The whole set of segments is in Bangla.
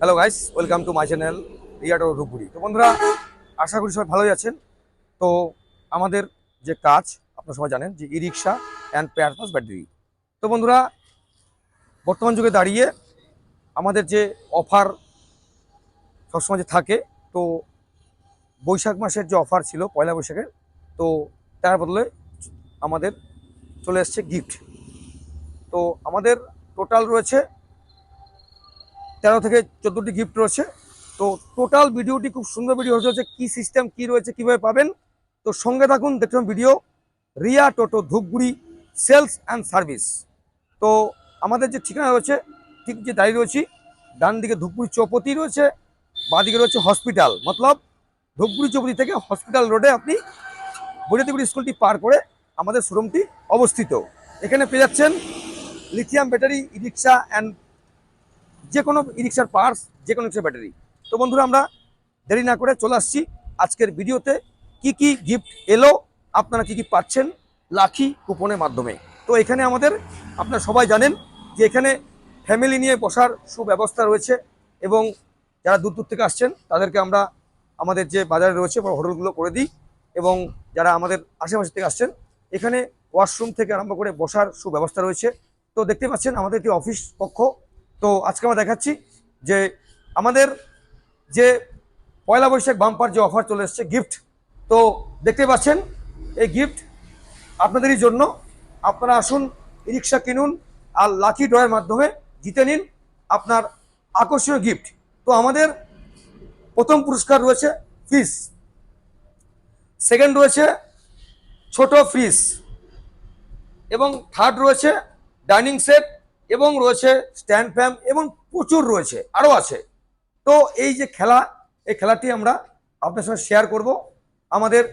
Hello guys welcome to my channel রিয়াটো রূপগুড়ি তো বন্ধুরা, আশা করি সবাই ভালোই আছেন। তো আমাদের যে কাজ, আপনারা সবাই জানেন যে ই রিক্সা অ্যান্ড পেয়ারপাস ব্যাটারি তো বন্ধুরা, বর্তমান যুগে দাঁড়িয়ে আমাদের যে অফার সবসময় যে থাকে, তো বৈশাখ মাসের যে অফার ছিল, পয়লা বৈশাখের, তো তার বদলে আমাদের চলে এসছে গিফট তো আমাদের টোটাল রয়েছে তেরো থেকে চোদ্দোটি গিফট রয়েছে। তো টোটাল ভিডিওটি খুব সুন্দর ভিডিও হচ্ছে কি সিস্টেম কি রয়েছে, কীভাবে পাবেন। তো সঙ্গে থাকুন, দেখুন video Riya Toto Dhupguri sales and service তো আমাদের যে ঠিকানা রয়েছে, ঠিক যে দাঁড়িয়ে রয়েছি ডান দিকে ধূপগুড়ি চৌপতি রয়েছে, বাঁদিকে রয়েছে হসপিটাল মতলব ধূপগুড়ি চৌপতি থেকে হসপিটাল রোডে আপনি বৈদ্যুতিক স্কুলটি পার করে আমাদের শোরুমটি অবস্থিত। এখানে পেয়ে যাচ্ছেন lithium battery E rickshaw and যে কোনো ই রিক্সার পার্টস যে কোনো রিক্সার ব্যাটারি। তো বন্ধুরা, আমরা দেরি না করে চলে আসছি আজকের ভিডিওতে। কি কি গিফট এলো, আপনারা কি কি পাচ্ছেন লাখি কুপনের মাধ্যমে? তো এখানে আমাদের, আপনারা সবাই জানেন যে এখানে ফ্যামিলি নিয়ে বসার সুব্যবস্থা রয়েছে এবং যারা দূর দূর থেকে আসছেন, তাদেরকে আমরা আমাদের যে বাজারে রয়েছে হোটেলগুলো করে দিই এবং যারা আমাদের আশেপাশে থেকে আসছেন, এখানে ওয়াশরুম থেকে আরম্ভ করে বসার সুব্যবস্থা রয়েছে। তো দেখতে পাচ্ছেন, আমাদের একটি অফিস কক্ষ তো আজকে আমরা দেখাচ্ছি যে আমাদের যে পয়লা বৈশাখ বাম্পার যে অফার চলে এসছে গিফট তো দেখতে পাচ্ছেন, এই গিফট আপনাদেরই জন্য। আপনারা আসুন, রিক্সা কিনুন আর লাকি ড্রয়ের মাধ্যমে জিতে নিন আপনার আকর্ষণীয় গিফট তো আমাদের প্রথম পুরস্কার রয়েছে ফিস সেকেন্ড রয়েছে ছোট ফ্রিজ এবং থার্ড রয়েছে ডাইনিং সেট এবং রয়েছে স্ট্যান্ড ফ্যাম এবং প্রচুর রয়েছে, আরও আছে। তো এই যে খেলা, এই খেলাটি আমরা আপনার সঙ্গে শেয়ার করব। আমাদের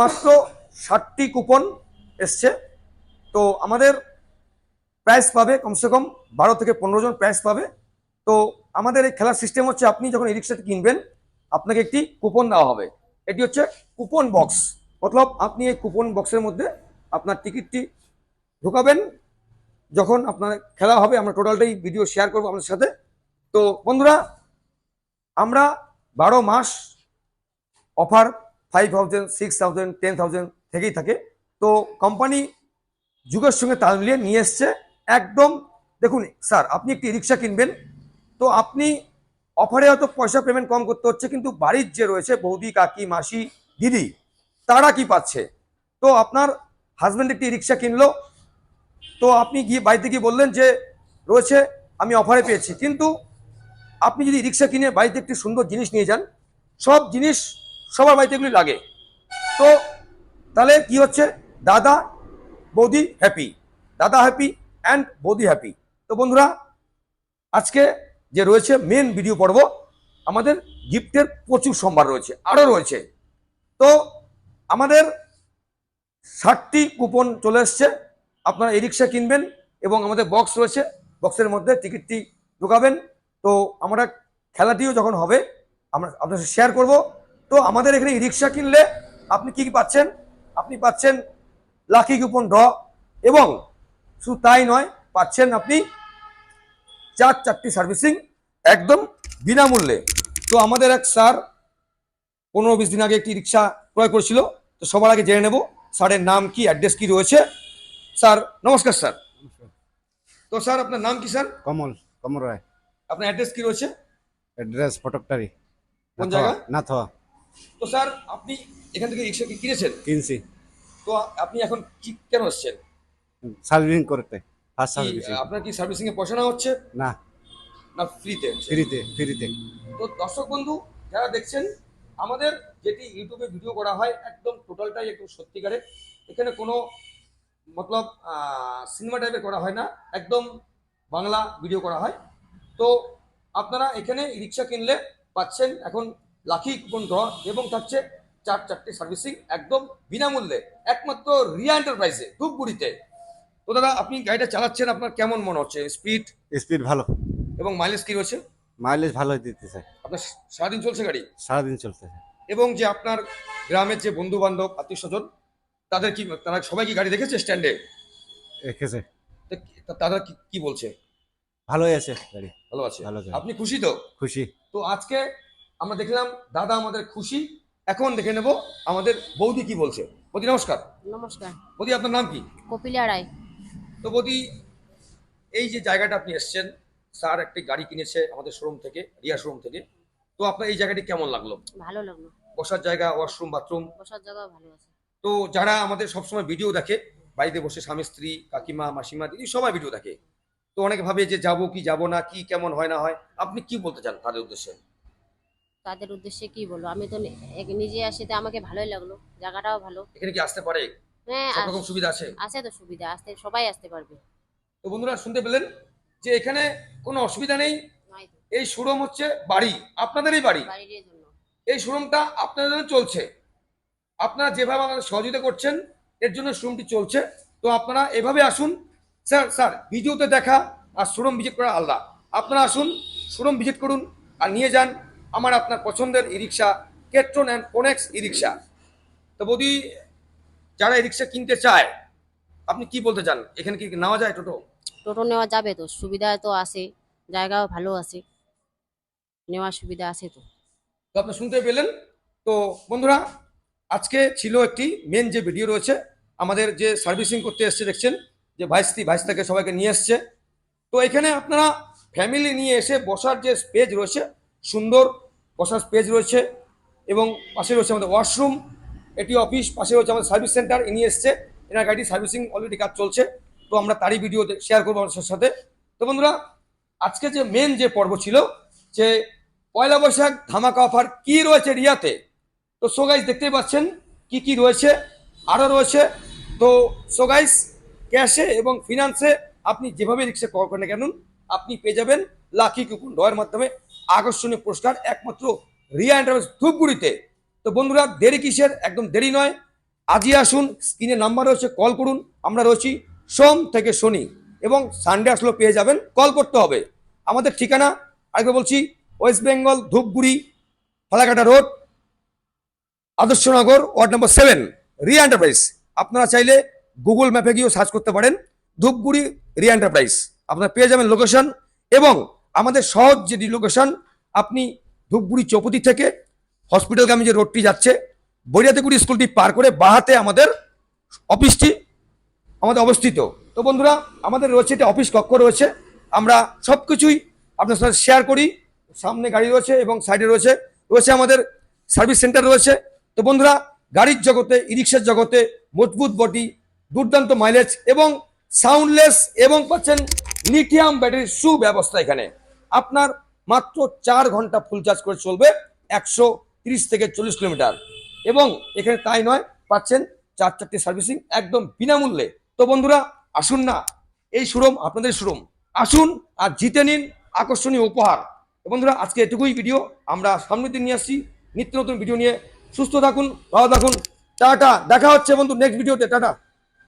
মাত্র ষাটটি কুপন এসছে। তো আমাদের প্রাইস পাবে, কমসে কম বারো থেকে পনেরো জন প্রাইস পাবে। তো আমাদের এই খেলার সিস্টেম হচ্ছে, আপনি যখন এই রিক্সাটি কিনবেন, আপনাকে একটি কুপন দেওয়া হবে। এটি হচ্ছে কুপন বক্স মতলব আপনি এই কুপন বক্সের মধ্যে আপনার টিকিটটি ঢুকাবেন। যখন আপনার খেলা হবে, আমরা টোটালটাই ভিডিও শেয়ার করব আপনাদের সাথে। তো বন্ধুরা, আমরা বারো মাস offer five thousand six thousand ten thousand থেকেই থাকে। তো কোম্পানি যুগের সঙ্গে তাল মিলিয়ে নিয়ে এসছে। একদম, দেখুন স্যার আপনি একটি রিক্সা কিনবেন, তো আপনি অফারে হয়তো পয়সা পেমেন্ট কম করতে হচ্ছে, কিন্তু বাড়ির যে রয়েছে, বৌদি, কাকি, মাসি, দিদি, তারা কি পাচ্ছে? তো আপনার হাজব্যান্ড একটি রিক্সা কিনলো তো আপনি গিয়ে বাড়িতে গিয়ে বললেন যে রয়েছে, আমি অফারে পেয়েছি। কিন্তু আপনি যদি রিক্সা কিনে বাড়িতে একটি সুন্দর জিনিস নিয়ে যান, সব জিনিস সবার বাড়িতে এগুলি লাগে। তো তাহলে কি হচ্ছে? দাদা, বৌদি হ্যাপি দাদা হ্যাপি অ্যান্ড বৌদি হ্যাপি তো বন্ধুরা, আজকে যে রয়েছে মেন ভিডিও পর্ব, আমাদের গিফটের প্রচুর সম্ভার রয়েছে আরও রয়েছে। তো আমাদের ষাটটি কুপন চলে এসছে। আপনারা এই রিক্সা কিনবেন এবং আমাদের বক্স রয়েছে। বক্সের মধ্যে টিকিটটি ঢোকাবেন। তো আমরা খেলাটিও যখন হবে, আমরা আপনার সাথে শেয়ার করব। তো আমাদের এখানে ই রিক্সা কিনলে আপনি কি কি পাচ্ছেন? আপনি পাচ্ছেন লাকি কুপন ড্র এবং শুধু তাই নয়, পাচ্ছেন আপনি চার চারটি সার্ভিসিং একদম বিনামূল্যে। তো আমাদের এক স্যার পনেরো বিশ দিন আগে একটি রিক্সা ক্রয় করেছিল। তো সবার আগে জেনে নেব স্যারের নাম কি অ্যাড্রেস কি রয়েছে। স্যার নমস্কার স্যার। তো স্যার আপনার নাম কি স্যার? কমল কমল রায়। আপনার অ্যাড্রেস কি রয়েছে? অ্যাড্রেস ফটকটারি কোন জায়গা? নাথোয়া। তো স্যার আপনি এখান থেকে রিক্সা কি কিনেছেন? কিনছি। তো আপনি এখন কি কেন আসছেন সার্ভিসিং করতে ফার্স্ট সার্ভিসিং আপনার কি সার্ভিসিং এ পয়সা নেওয়া হচ্ছে? না। না ফ্রিতে ফ্রিতে ফ্রিতে। তো দর্শক বন্ধু যারা দেখছেন আমাদের যেটি ইউটিউবে ভিডিও করা হয় একদম টোটালটাই একদম সত্যিকারের। এখানে কোনো মতলব সিনেমা টাইপের করা হয় না। একদম বাংলা ভিডিও করা হয়। তো আপনারা এখানে রিক্সা কিনলে পাচ্ছেন এখন লাখি কুপন ড্র এবং থাকছে চার চারটে সার্ভিসিং একদম বিনামূল্যে একমাত্র রিয়া এন্টারপ্রাইজে ধূপগুড়িতে। তো দাদা আপনি গাড়িটা চালাচ্ছেন আপনার কেমন মনে হচ্ছে? স্পিড স্পিড ভালো। এবং মাইলেজ কি রয়েছে? মাইলেজ ভালো দিতেছে আপনার সারাদিন চলছে গাড়ি? সারাদিন চলতেছে। এবং যে আপনার গ্রামের যে বন্ধু বান্ধব আত্মীয় স্বজন তাদের কি তারা সবাই কি গাড়ি দেখেছে স্ট্যান্ডে রেখেছে তারা কি কি বলছে? ভালোই আছে গাড়ি। ভালো আছে? ভালো আছে। আপনি খুশি তো? খুশি। তো আজকে আমরা দেখলাম দাদা আমাদের খুশি। এখন দেখে নেব আমাদের বৌদি কি বলছে। বৌদি নমস্কার। নমস্কার। বৌদি আপনার নাম কি? কপিলা রায়। তো বৌদি এই যে জায়গাটা আপনি এসছেন স্যার একটি গাড়ি কিনেছে আমাদের শোরুম থেকে রিয়া শোরুম থেকে। তো আপনার এই জায়গাটি কেমন লাগল? ভালো লাগল। বসার জায়গা ওয়াশরুম বাথরুম? বসার জায়গা ভালো আছে। তো যারা আমাদের সবসময় ভিডিও দেখে বাড়িতে বসে স্বামী স্ত্রী কাকিমা মাসিমা দিদি সবাই ভিডিও দেখে। তো অনেকে ভাবে যে যাব কি যাব না কি কেমন হয় না হয়। আপনি কি বলতে চান তাদের উদ্দেশ্যে? তাদের উদ্দেশ্যে কি বলব? আমি তো নিজে আসিতে আমাকে ভালোই লাগল জায়গাটাও ভালো। এখানে কি আসতে পারে? হ্যাঁ সব রকম সুবিধা আছে? আছে তো সুবিধা আসতে সবাই আসতে পারবে। তো বন্ধুরা শুনতে পেলেন যে এখানে কোনো অসুবিধা নেই। এই শোরুম হচ্ছে বাড়ি আপনাদেরই বাড়ি। বাড়ির জন্য। এই শোরুমটা আপনাদের জন্য চলছে। আপনারা যেভাবে আমাদের সহযোগিতা করছেন এর জন্য শোরুমটি চলছে। তো আপনারা এভাবে আসুন। স্যার স্যার ভিডিওতে দেখা আর শোরুম ভিজিট করা আলাদা। আপনারা আসুন শোরুম ভিজিট করুন আর নিয়ে যান আমার আপনার পছন্দের ই রিক্সা কেট্রন অ্যান্ড কোনেক্স ই রিক্সা তো বৌদি যারা ই রিক্সা কিনতে চায় আপনি কি বলতে চান? এখানে কি নেওয়া যায় টোটো? টোটো নেওয়া যাবে তো সুবিধা তো আছে জায়গাও ভালো আছে নেওয়ার সুবিধা আছে তো। তো আপনি শুনতে পেলেন। তো বন্ধুরা আজকে ছিল একটি মেন যে ভিডিও রয়েছে, আমাদের যে সার্ভিসিং করতে এসছে, দেখছেন? যে ভাইস্তি, ভাইস্তাকে সবাইকে নিয়ে এসছে। তো এখানে আপনারা ফ্যামিলি নিয়ে এসে বসার যে স্পেজ রয়েছে, সুন্দর বসার স্পেজ রয়েছে এবং পাশে রয়েছে আমাদের ওয়াশরুম এটি অফিস পাশে রয়েছে আমাদের সার্ভিস সেন্টার ইনি এসছে। এনার গাড়ি সার্ভিসিং অলরেডি কাজ চলছে। তো আমরা তারই ভিডিও শেয়ার করব আপনাদের সাথে। তো বন্ধুরা, আজকে যে মেন যে পর্ব ছিল, যে পয়লা বৈশাখ ধামাকা অফার কি রয়েছে রিয়াতে? তো সোগাইস দেখতেই পাচ্ছেন কি কি রয়েছে আরও রয়েছে। তো সোগাইস ক্যাশে এবং ফিনান্সে আপনি যেভাবে রিক্সা কল করেন কেন, আপনি পেয়ে যাবেন লাকি কুপন ডয়ের মাধ্যমে আকর্ষণীয় পুরস্কার, একমাত্র রিয়া এন্টারপ্রাইজ ধূপগুড়িতে। তো বন্ধুরা, দেরি কিসের? একদম দেরি নয়। আজই আসুন স্ক্রিনে নাম্বার রয়েছে কল করুন। আমরা রয়েছি সোম থেকে শনি এবং সানডে আসলেও পেয়ে যাবেন কল করতে হবে। আমাদের ঠিকানা আগে বলছি West Bengal Dhupguri, Falakata road. Adarshnagar ward number seven, Riya enterprise আপনারা চাইলে গুগল ম্যাপে গিয়েও সার্চ করতে পারেন। ধূপগুড়ি রিয়া এন্টারপ্রাইজ আপনারা পেয়ে যাবেন লোকেশন এবং আমাদের সহজ যে লোকেশন আপনি ধূপগুড়ি চৌপতি থেকে হসপিটালগামী যে রোডটি যাচ্ছে বরিয়াতেগুড়ি স্কুলটি পার করে বাহাতে আমাদের অফিসটি আমাদের অবস্থিত। তো বন্ধুরা, আমাদের রয়েছে এটা অফিস কক্ষ রয়েছে। আমরা সব কিছুই আপনার সাথে শেয়ার করি। সামনে গাড়ি রয়েছে এবং সাইডে রয়েছে। রয়েছে আমাদের সার্ভিস সেন্টার রয়েছে। তো বন্ধুরা, গাড়ির জগতে, ইরিক্সার জগতে মজবুত বডি, দুর্দান্ত মাইলেজ এবং সাউন্ডলেস এবং পাচ্ছেন লিথিয়াম ব্যাটারির সুব্যবস্থা এখানে। আপনার মাত্র চার ঘণ্টা ফুল চার্জ করে চলবে একশো থেকে চল্লিশ কিলোমিটার। এবং এখানে তাই নয়, পাচ্ছেন চার চারটি সার্ভিসিং একদম বিনামূল্যে। তো বন্ধুরা, আসুন না, এই শোরুম আপনাদের শোরুম আসুন আর জিতে নিন আকর্ষণীয় উপহার। বন্ধুরা, আজকে এটুকুই ভিডিও আমরা সামনের দিন নিয়ে আসছি। নিত্য নতুন ভিডিও নিয়ে সুস্থ থাকুন ভালো থাকুন। টাটা দেখা হচ্ছে বন্ধু নেক্সট ভিডিওতে টাটা।